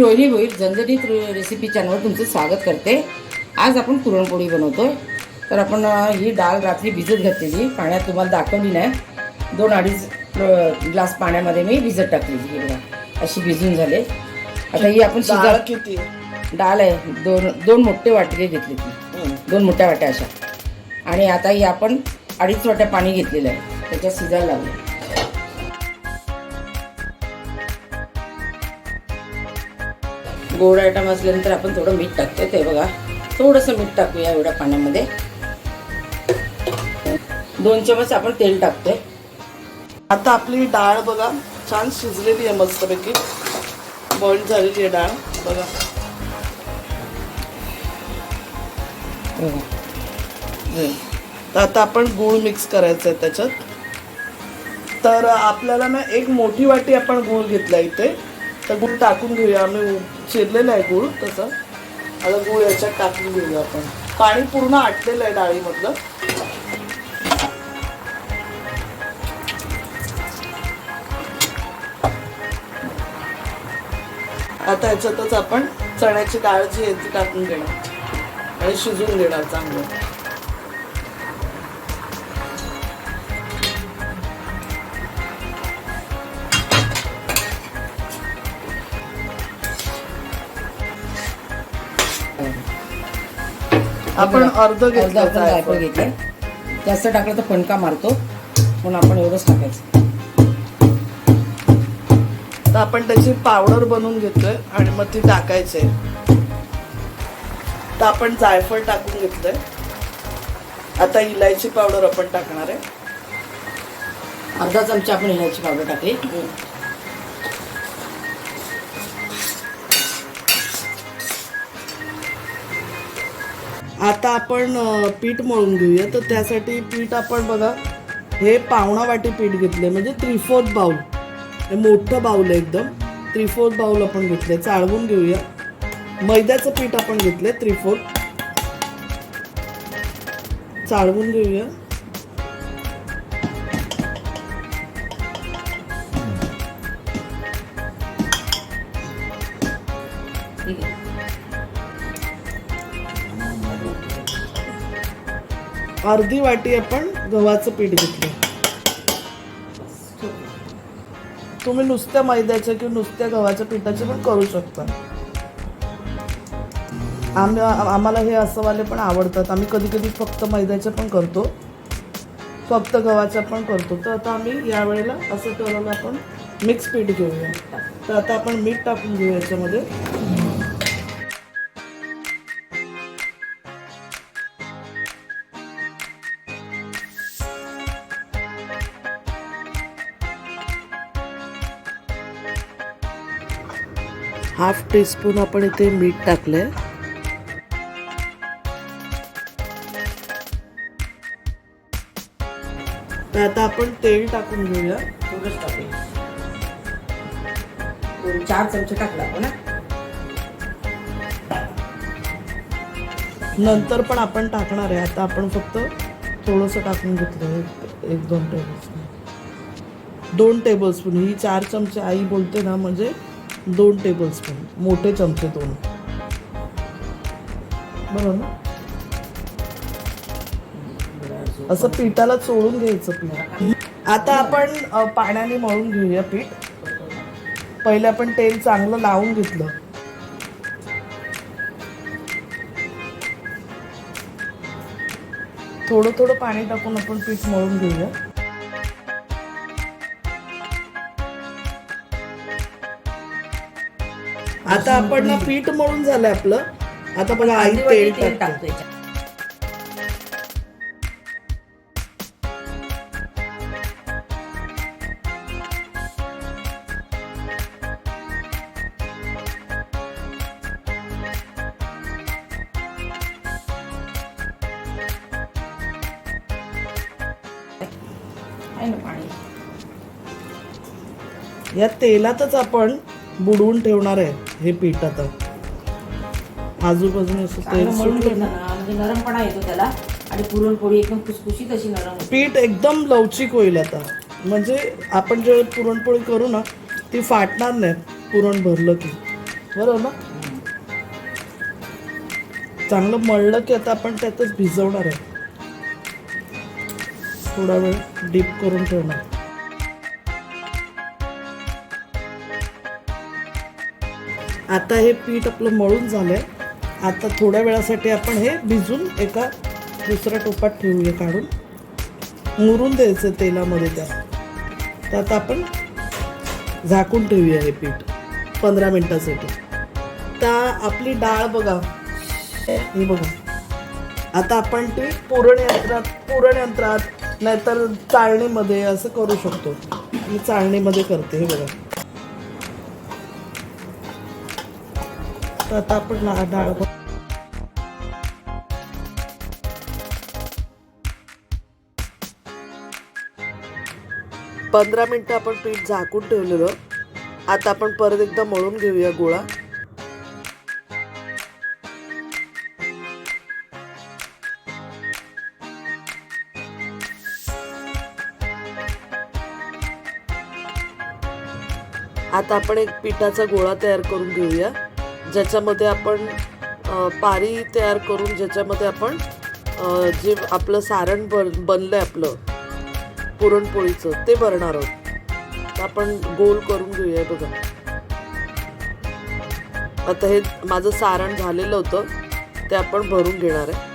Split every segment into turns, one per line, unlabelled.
रोहिणी भोईर झणझणीत रे- रेसिपी चॅनलवर तुमचं स्वागत करते. आज आपण पुरणपोळी बनवतोय. तर आपण ही डाळ रात्री भिजत घातलेली. पाण्यात तुम्हाला दाखवली नाही. दोन अडीच ग्लास पाण्यामध्ये मी भिजत टाकलेली ही बघा अशी भिजून झाले. आता ही आपण शिजा
किती
डाळ आहे. दोन दोन मोठे वाटले घेतले ती. दोन मोठ्या वाट्या अशा. आणि आता ही आपण अडीच वाट्या पाणी घेतलेलं आहे. त्याच्यात शिजायला लागले. गोड आयटम असल्यानंतर आपण थोडं मीठ टाकते ते बघा थोडंसं मीठ टाकूया एवढ्या पाण्यामध्ये. दोन चमच आपण तेल टाकतोय.
आता आपली डाळ बघा छान शिजलेली आहे मस्तपैकी. बॉईल झालेली आहे डाळ बघा. तर आता आपण गूळ मिक्स करायचं आहे त्याच्यात. तर आपल्याला ना एक मोठी वाटी आपण गूळ घेतला इथे. तर गूळ टाकून घेऊया. आम्ही चिरलेलं आहे गूळ तसं. आता गूळ याच्यात टाकून घेऊया आपण. पाणी पूर्ण आटलेलं आहे डाळीमधलं. आता ह्याच्यातच आपण चण्याची डाळ जी आहे ती टाकून देणार. आणि शिजून देणार चांगलं. आपण अर्ध
अर्धा
घेतलं
आपण जायफळ. घेतलं. जास्त टाकलं तर फणका मारतो. म्हणून आपण एवढंच टाकायचं.
तर आपण त्याची पावडर बनवून घेतोय आणि मग ती टाकायची. तर आपण जायफळ टाकून घेतलंय. आता इलायची पावडर आपण टाकणार आहे.
अर्धा चमचा आपण इलायची पावडर टाकली.
आता आपण पीठ मळून घेऊया. तर त्यासाठी पीठ आपण बघा हे पावणा वाटी पीठ घेतले म्हणजे त्रिफोर्थ बाऊल हे मोठं बाऊल आहे एकदम. त्रिफोर्थ बाऊल आपण घेतले चाळवून घेऊया. मैद्याचं पीठ आपण घेतले त्रिफोर्थ चाळवून घेऊया. अर्धी वाटी आपण गव्हाचं पीठ घेतलं. तुम्ही नुसत्या मैद्याच्या किंवा नुसत्या गव्हाच्या पिठाचे पण करू शकता. आम्ही आम्हाला हे असं वाले पण आवडतात. आम्ही कधी कधी फक्त मैद्याचे पण करतो. फक्त गव्हाच्या पण करतो. तर आता आम्ही यावेळेला असं ठरवलं आपण मिक्स पीठ घेऊया. तर आता आपण मीठ टाकून घेऊ याच्यामध्ये. हाफ टीस्पून आपण इथे मीठ टाकलंय. तर आता आपण तेल टाकून घेऊया.
थोडंच टाकूया चार चमचे टाकला आपण.
नंतर पण आपण टाकणार आहे. आता आपण फक्त थोडंसं टाकून घेतलं एक एक दोन टेबलस्पून दोन टेबलस्पून ही चार चमचे आई बोलते ना म्हणजे दोन टेबलस्पून मोठे चमचे दोन. बरोबर ना? असं पिठाला चोळून घ्यायचं पीठ. आता आपण पाण्याने मळून घेऊया पीठ. पहिले आपण तेल चांगलं लावून घेतलं. थोडं थोडं पाणी टाकून आपण पीठ मळून घेऊया. आता आपण ना पीठ मळून झालंय आपलं आता बघा आई तेल
तेल
टाकते
टाकतो याच्यात. आहे ना पाणी
या तेलातच आपण बुडवून ठेवणार आहे हे पीठ आता. आजूबाजूने असं तेल सुटलं ना.
म्हणजे नरमपणा येतो त्याला आणि पुरणपोळी एकदम खुसखुशीत अशी नरम होते.
पीठ एकदम लवचिक होईल आता. म्हणजे आपण जे पुरणपोळी करू ना ती फाटणार नाही. पुरण भरलं की. बरोबर ना? चांगलं मळलं की आता आपण त्यातच भिजवणार आहे. थोडा वेळ डीप करून ठेवणार. आता हे पीठ आपलं मळून झालंय. आता थोड्या वेळासाठी आपण हे भिजून एका दुसऱ्या टोपात ठेवूया काढून. मुरून द्यायचं तेलामध्ये त्या तर आता आपण झाकून ठेवूया हे पीठ पंधरा मिनटासाठी. तर आपली डाळ बघा. हे बघा. आता आपण ती पुरण यंत्रात पुरण यंत्रात नाहीतर चाळणीमध्ये असं करू शकतो. मी चाळणीमध्ये करते हे बघा. तर आता आपण डाळ पंधरा मिनटं आपण पीठ झाकून ठेवलेलं. आता आपण परत एकदा मळून घेऊया गोळा. आता आपण एक पिठाचा गोळा तयार करून घेऊया. ज्याच्यामध्ये आपण पारी तयार करून ज्याच्यामध्ये आपण जे आपलं सारण बन बनलं आहे आपलं पुरणपोळीचं ते भरणार आहोत. आपण गोल करून घेऊया बघा. आता हे माझं सारण झालेलं होतं ते आपण भरून घेणार आहे.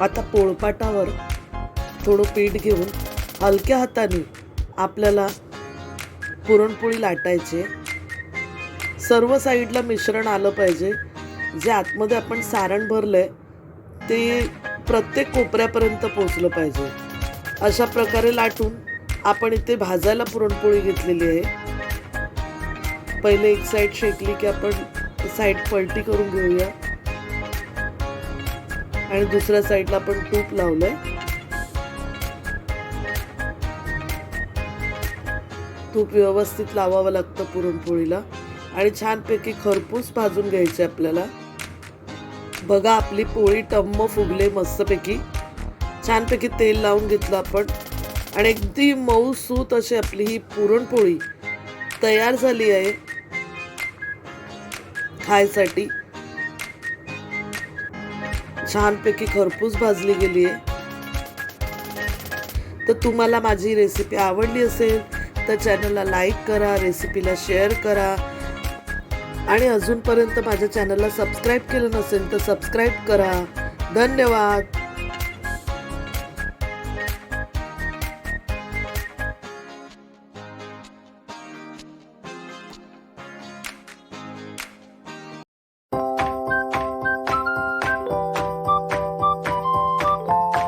आता पोळपाटावर थोडं पीठ घेऊन हलक्या हाताने आपल्याला पुरणपोळी लाटायची सर्व साईडला मिश्रण आलं पाहिजे. जे आतमध्ये आपण सारण भरलं आहे ते प्रत्येक कोपऱ्यापर्यंत पोचलं पाहिजे. अशा प्रकारे लाटून आपण इथे भाजायला पुरणपोळी घेतलेली आहे. पहिले एक साईड शेकली की आपण साईड पलटी करून घेऊया. आणि दुसऱ्या साईडला आपण तूप लावलंय. तूप व्यवस्थित लावावं लागतं पुरणपोळीला. आणि छानपैकी खरपूस भाजून घ्यायचे आपल्याला. बघा आपली पोळी टम्म फुगले मस्तपैकी. छानपैकी तेल लावून घेतलं आपण. आणि अगदी मऊ सूत अशी आपली ही पुरणपोळी तयार झाली आहे. खायसाठी. छानपैकी खरपूस भाजली गेली आहे. तर तुम्हाला माझी रेसिपी आवडली असेल तर चॅनलला लाईक करा रेसिपीला शेअर करा. आणि अजूनपर्यंत माझ्या चॅनलला सबस्क्राईब केलं नसेल तर सबस्क्राईब करा. धन्यवाद.